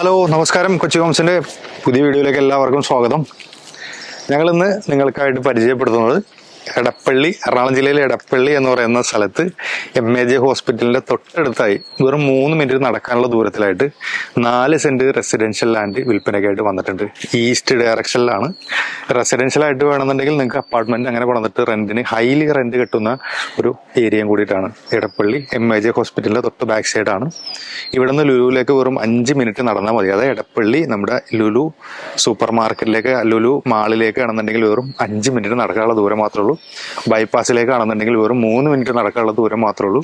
Hello നമസ്കാരം. കൊച്ചി ഹോംസിന്റെ പുതിയ വീഡിയോയിലേക്ക് എല്ലാവർക്കും സ്വാഗതം. ഞങ്ങൾ ഇന്ന് നിങ്ങൾക്കായിട്ട് പരിചയപ്പെടുത്തുന്നത് എടപ്പള്ളി എറണാകുളം ജില്ലയിലെ എടപ്പള്ളി എന്ന് പറയുന്ന സ്ഥലത്ത് എം എ ജെ ഹോസ്പിറ്റലിന്റെ തൊട്ടടുത്തായി വെറും മൂന്ന് മിനിറ്റ് നടക്കാനുള്ള ദൂരത്തിലായിട്ട് നാല് സെന്റ് റെസിഡൻഷ്യൽ ലാൻഡ് വിൽപ്പനയ്ക്കായിട്ട് വന്നിട്ടുണ്ട്. ഈസ്റ്റ് ഡയറക്ഷനിലാണ് റെസിഡൻഷ്യൽ ആയിട്ട് വേണമെന്നുണ്ടെങ്കിൽ നിങ്ങൾക്ക് അപ്പാർട്ട്മെന്റ് അങ്ങനെ കൊണ്ടുവന്നിട്ട് റെന്റിന് ഹൈലി റെന്റ് കിട്ടുന്ന ഒരു ഏരിയയും കൂടിയിട്ടാണ്. എടപ്പള്ളി എം എ ജെ ഹോസ്പിറ്റലിന്റെ തൊട്ട് ബാക്ക് സൈഡാണ് ഇവിടെ നിന്ന് ലുലുവിലേക്ക് വെറും അഞ്ച് മിനിറ്റ് നടന്നാൽ മതി. അതായത് എടപ്പള്ളി നമ്മുടെ ലുലു സൂപ്പർ മാർക്കറ്റിലേക്ക് ലുലു മാളിലേക്ക് ആണെന്നുണ്ടെങ്കിൽ വെറും അഞ്ച് മിനിറ്റ് നടക്കാനുള്ള ദൂരം മാത്രമേ ഉള്ളൂ. ബൈപ്പാസിലേക്ക് ആണെന്നുണ്ടെങ്കിൽ വെറും മൂന്ന് മിനിറ്റ് നടക്കാനുള്ള ദൂരം മാത്രമേ ഉള്ളൂ.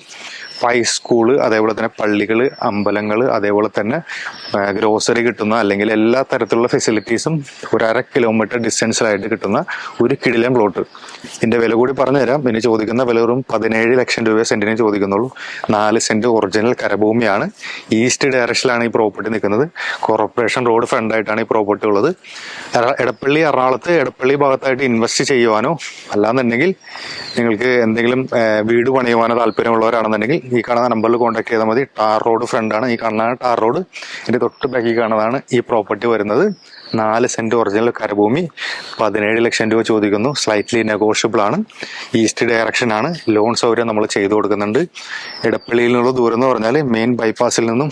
പൈ സ്കൂൾ അതേപോലെ തന്നെ പള്ളികൾ അമ്പലങ്ങൾ അതേപോലെ തന്നെ ഗ്രോസറി കിട്ടുന്ന അല്ലെങ്കിൽ എല്ലാ തരത്തിലുള്ള ഫെസിലിറ്റീസും ഒരു അര കിലോമീറ്റർ ഡിസ്റ്റൻസിലായിട്ട് കിട്ടുന്ന ഒരു കിടിലൻ പ്ലോട്ട് ഇതിന്റെ വില കൂടി പറഞ്ഞുതരാം. പിന്നെ ചോദിക്കുന്ന വില വെറും പതിനേഴ് ലക്ഷം രൂപ സെന്റിന് ചോദിക്കുന്നുള്ളൂ. നാല് സെന്റ് ഒറിജിനൽ കരഭൂമിയാണ്. ഈസ്റ്റ് ഡയറക്ഷനിലാണ് ഈ പ്രോപ്പർട്ടി നിൽക്കുന്നത്. കോർപ്പറേഷൻ റോഡ് ഫ്രണ്ടായിട്ടാണ് ഈ പ്രോപ്പർട്ടി ഉള്ളത്. എടപ്പള്ളി എറണാകുളത്ത് എടപ്പള്ളി ഭാഗത്തായിട്ട് ഇൻവെസ്റ്റ് ചെയ്യുവാനോ അല്ലാന്നുണ്ടെങ്കിൽ നിങ്ങൾക്ക് എന്തെങ്കിലും വീട് പണിയുവാനോ താല്പര്യമുള്ളവരാണെന്നുണ്ടെങ്കിൽ ഈ കാണുന്ന നമ്പറിൽ കോൺടാക്ട് ചെയ്താൽ മതി. ടാർ റോഡ് ഫ്രണ്ടാണ് ഈ കാണുന്ന ടാർ റോഡ് ഇതിന്റെ തൊട്ട് ബാക്കി കാണുന്നതാണ് ഈ പ്രോപ്പർട്ടി വരുന്നത്. നാല് സെന്റ് ഒറിജിനൽ കരഭൂമി പതിനേഴ് ലക്ഷം രൂപ ചോദിക്കുന്നു. സ്ലൈറ്റ്ലി നെഗോഷ്യബിൾ ആണ്. ഈസ്റ്റ് ഡയറക്ഷൻ ആണ്. ലോൺ സൗകര്യം നമ്മൾ ചെയ്തു കൊടുക്കുന്നുണ്ട്. ഇടപ്പള്ളിയിൽ നിന്നുള്ള ദൂരം എന്ന് പറഞ്ഞാൽ മെയിൻ ബൈപ്പാസിൽ നിന്നും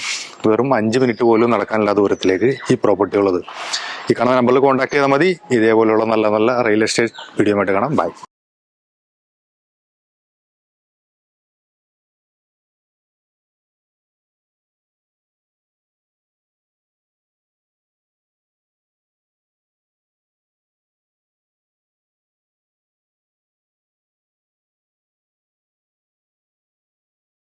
വെറും അഞ്ച് മിനിറ്റ് പോലും നടക്കാനുള്ള ദൂരത്തിലേക്ക് ഈ പ്രോപ്പർട്ടി ഉള്ളത്. ഈ കാണുന്ന നമ്പറിൽ കോൺടാക്ട് ചെയ്താൽ മതി. ഇതേപോലെയുള്ള നല്ല നല്ല റിയൽ എസ്റ്റേറ്റ് വീഡിയോ ആയിട്ട് കാണാം. ബൈ